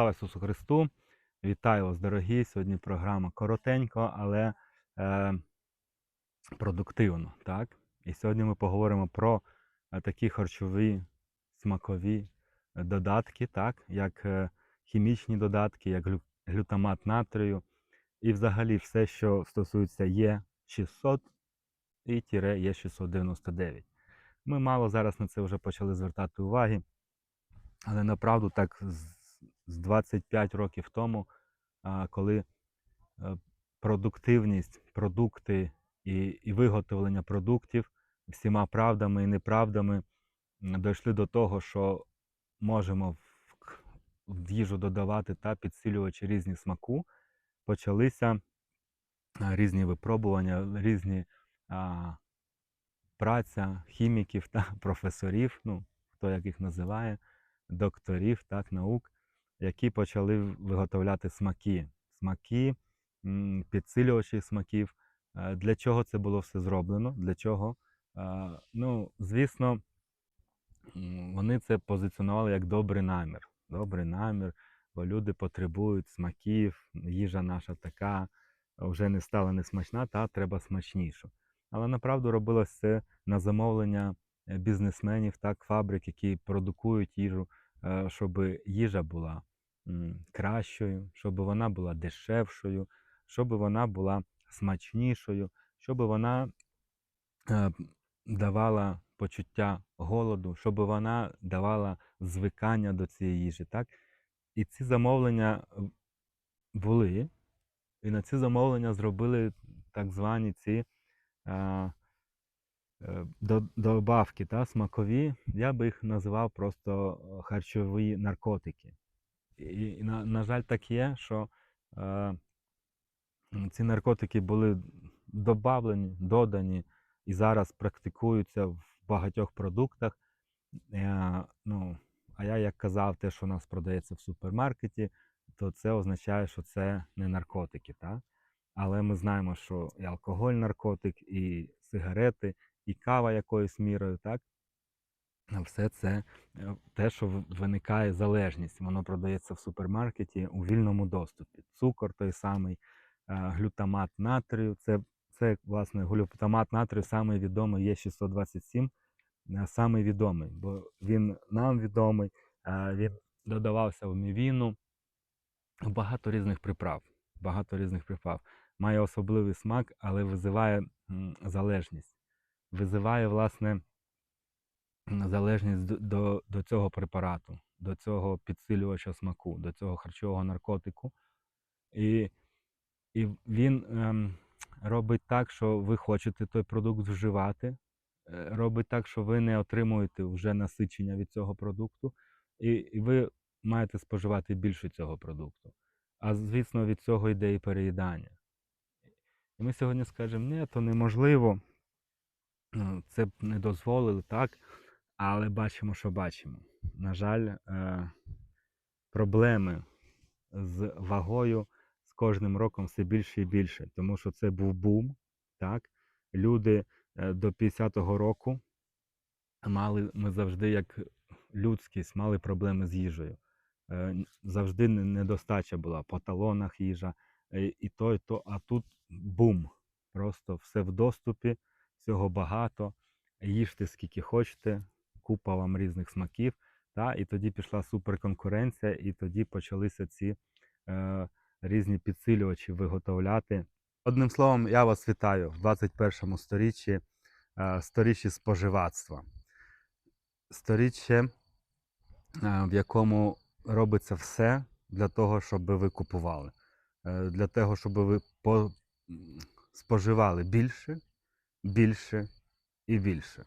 Слава Ісусу Христу! Вітаю вас, дорогі! Сьогодні програма коротенько, але е, продуктивно. Так? І сьогодні ми поговоримо про е, такі харчові смакові е, додатки, так? як е, хімічні додатки, як глю- глютамат натрію, і взагалі все, що стосується Є600 і тіре Є699. Ми мало зараз на це вже почали звертати уваги. Але направду так з- з 25 років тому, коли е, продуктивність, продукти і, і виготовлення продуктів всіма правдами і неправдами дійшли до того, що можемо в їжу додавати та підсилювачі різні смаку, почалися різні випробування, різні а, праця хіміків та професорів, ну, хто як їх називає, докторів так, наук, які почали виготовляти смаки. Смаки, підсилювачі смаків. Е, Для чого це було все зроблено? Для чого? Е, Ну, звісно, вони це позиціонували як добрий намір. Добрий намір, бо люди потребують смаків, їжа наша така вже не стала несмачна, та треба смачнішу. Але направду робилось це на замовлення е, бізнесменів, так, фабрик, які продукують їжу, щоб їжа була кращою, щоб вона була дешевшою, щоб вона була смачнішою, щоб вона е, давала почуття голоду, щоб вона давала звикання до цієї їжі. Так? І ці замовлення були, і на ці замовлення зробили так звані ці е, до- добавки та, смакові. Я би їх називав просто е, харчові наркотики. І, на, на жаль, так є, що е, ці наркотики були добавлені, додані і зараз практикуються в багатьох продуктах. Е, ну, а я як казав, те, що у нас продається в супермаркеті, то це означає, що це не наркотики. Так? Але ми знаємо, що і алкоголь наркотик, і сигарети, і кава якоюсь мірою, так? Все це е, те, що виникає залежність. Воно продається в супермаркеті у вільному доступі. Цукор той самий, е, глютамат натрію. Це, це власне, глютамат натрію самий відомий є 627, е, самий відомий, бо він нам відомий, він додавався в мівіну, багато різних приправ. Багато різних приправ. Має особливий смак, але визиває залежність. Визиває, власне, залежність до, до, цього препарату, до цього підсилювача смаку, до цього харчового наркотику. І, і він ем, робить так, що ви хочете той продукт вживати, е, робить так, що ви не отримуєте вже насичення від цього продукту, і, і ви маєте споживати більше цього продукту. А звісно, від цього йде і переїдання. І ми сьогодні скажемо, ні, то неможливо, ну, це б не дозволили, так? Але бачимо, що бачимо. На жаль, е, проблеми з вагою з кожним роком все більше і більше, тому що це був бум. Так? Люди е, до 50-го року мали ми завжди, як людськість, мали проблеми з їжею. Е, Завжди недостача була по талонах їжа, і то, і то, а тут бум. Просто все в доступі, всього багато. Їжте скільки хочете, купа вам різних смаків. Та? І тоді пішла суперконкуренція, і тоді почалися ці е, різні підсилювачі виготовляти. Одним словом, я вас вітаю в 21 сторіччі, е, сторіччі споживацтва. Сторіччя, е, в якому робиться все для того, щоб ви купували. Е, Для того, щоб ви по- споживали більше, більше і більше.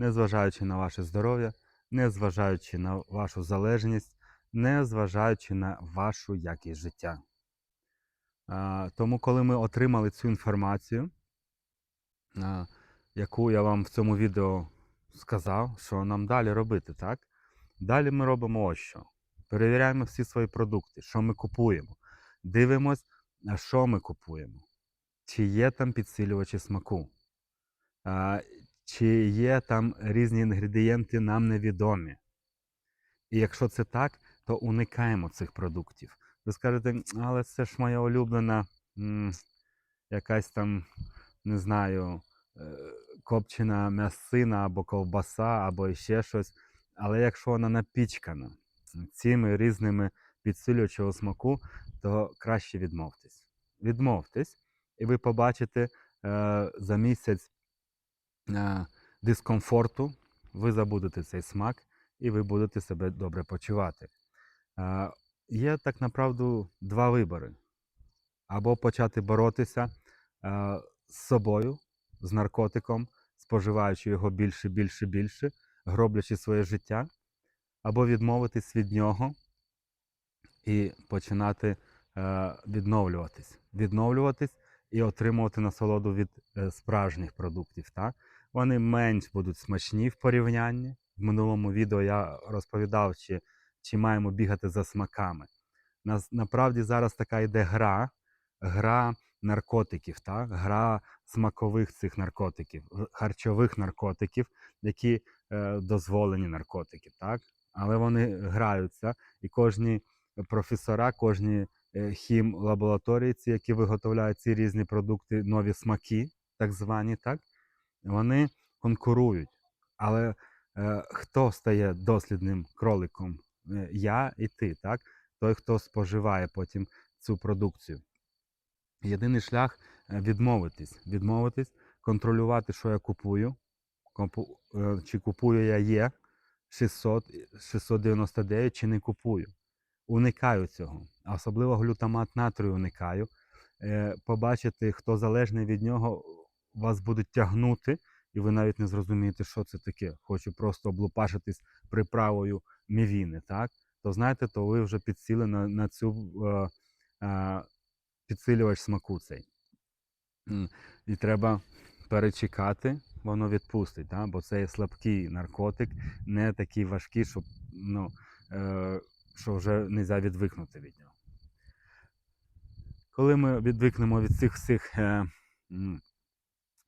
Незважаючи на ваше здоров'я, незважаючи на вашу залежність, незважаючи на вашу якість життя. Тому, коли ми отримали цю інформацію, яку я вам в цьому відео сказав, що нам далі робити, так? Далі ми робимо ось що. Перевіряємо всі свої продукти, що ми купуємо. Дивимось, що ми купуємо. Чи є там підсилювачі смаку. Чи є там різні інгредієнти нам невідомі. І якщо це так, то уникаємо цих продуктів. Ви скажете, але це ж моя улюблена м, якась там, не знаю, е, копчена м'ясина або ковбаса, або ще щось. Але якщо вона напічкана цими різними підсилювачами смаку, то краще відмовтесь. Відмовтесь, і ви побачите е, за місяць дискомфорту, ви забудете цей смак і ви будете себе добре почувати. Е, є так направду два вибори: або почати боротися е, з собою, з наркотиком, споживаючи його більше, більше, більше, гроблячи своє життя, або відмовитись від нього і починати е, відновлюватись. Відновлюватись і отримувати насолоду від е, справжніх продуктів. Так? Вони менш будуть смачні в порівнянні. В минулому відео я розповідав, чи, чи маємо бігати за смаками. Нас, направді зараз така йде гра, гра наркотиків, так? гра смакових цих наркотиків, харчових наркотиків, які е, дозволені наркотики. Так? Але вони граються, і кожні професора, кожні е, хім лабораторії, які виготовляють ці різні продукти, нові смаки, так звані, так? Вони конкурують. Але е, хто стає дослідним кроликом? Е, Я і ти, так? Той, хто споживає потім цю продукцію. Єдиний шлях е, відмовитись, відмовитись, контролювати, що я купую, компу- е, чи купую я є 600, 699, чи не купую. Уникаю цього. Особливо глютамат натрію уникаю. Побачити, хто залежний від нього, вас будуть тягнути, і ви навіть не зрозумієте, що це таке. Хочу просто облупашитись приправою мівіни, так? То знаєте, то ви вже підсіли на, на цю е, е, підсилювач смаку цей. І треба перечекати, воно відпустить, да? бо це є слабкий наркотик, не такий важкий, щоб, ну, е, що вже не можна відвикнути від нього. Коли ми відвикнемо від цих всіх е,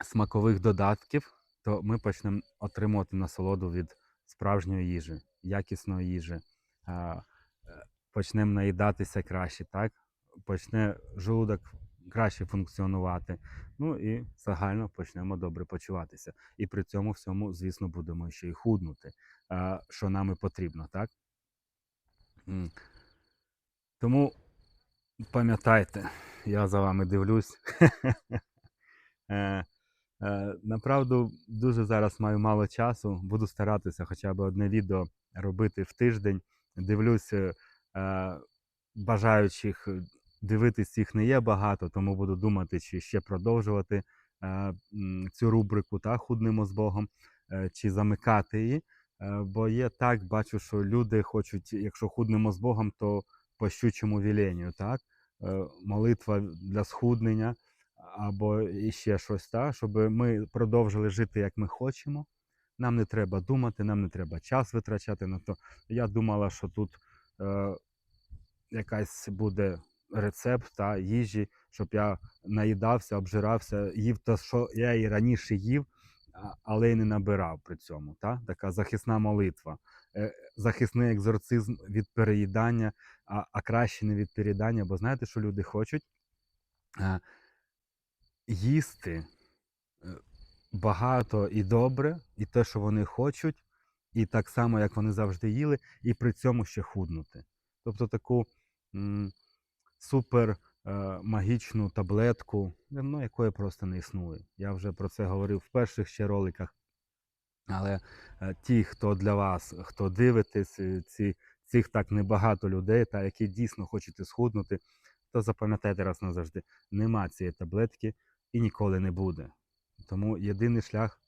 смакових додатків, то ми почнемо отримувати насолоду від справжньої їжі, якісної їжі. Е, Почнемо наїдатися краще, так? Почне желудок краще функціонувати. Ну і загально почнемо добре почуватися. І при цьому всьому, звісно, будемо ще й худнути, що нам і потрібно, так? Тому пам'ятайте, я за вами дивлюсь. Е, Е, Направду дуже зараз маю мало часу. Буду старатися хоча б одне відео робити в тиждень. Дивлюся, е, бажаючих дивитись їх не є багато, тому буду думати, чи ще продовжувати е, цю рубрику та худнемо з Богом, е, чи замикати її. Е, Бо є так, бачу, що люди хочуть, якщо худнемо з Богом, то по щучому віленню, так? Е, Молитва для схуднення або іще щось, так, щоб ми продовжили жити, як ми хочемо. Нам не треба думати, нам не треба час витрачати на то. Я думала, що тут е, якась буде рецепт та, їжі, щоб я наїдався, обжирався, їв те, що я і раніше їв, але й не набирав при цьому. Та? Така захисна молитва, е, захисний екзорцизм від переїдання, а, а краще не від переїдання, бо знаєте, що люди хочуть? Їсти е, багато і добре, і те, що вони хочуть, і так само, як вони завжди їли, і при цьому ще худнути. Тобто таку м, супер е, магічну таблетку, ну, якої просто не існує. Я вже про це говорив в перших ще роликах. Але е, ті, хто для вас, хто дивитесь, е, ці, цих так небагато людей, та які дійсно хочете схуднути, то запам'ятайте раз назавжди, нема цієї таблетки і ніколи не буде. Тому єдиний шлях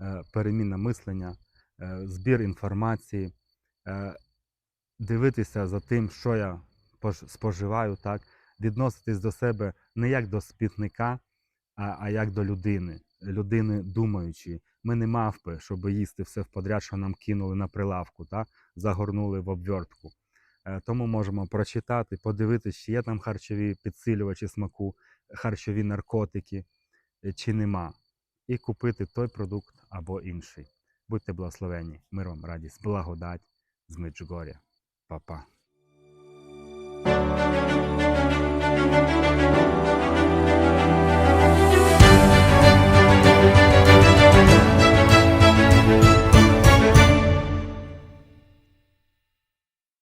е, переміна мислення, е, збір інформації, е, дивитися за тим, що я споживаю, так, відноситись до себе не як до спітника, а, як до людини, людини думаючої. Ми не мавпи, щоб їсти все в подряд, що нам кинули на прилавку, так, загорнули в обвертку. Тому можемо прочитати, подивитися, чи є там харчові підсилювачі смаку, харчові наркотики е, чи нема, і купити той продукт або інший. Будьте благословені, миром, радість, благодать з Меджугор'я. Па-па.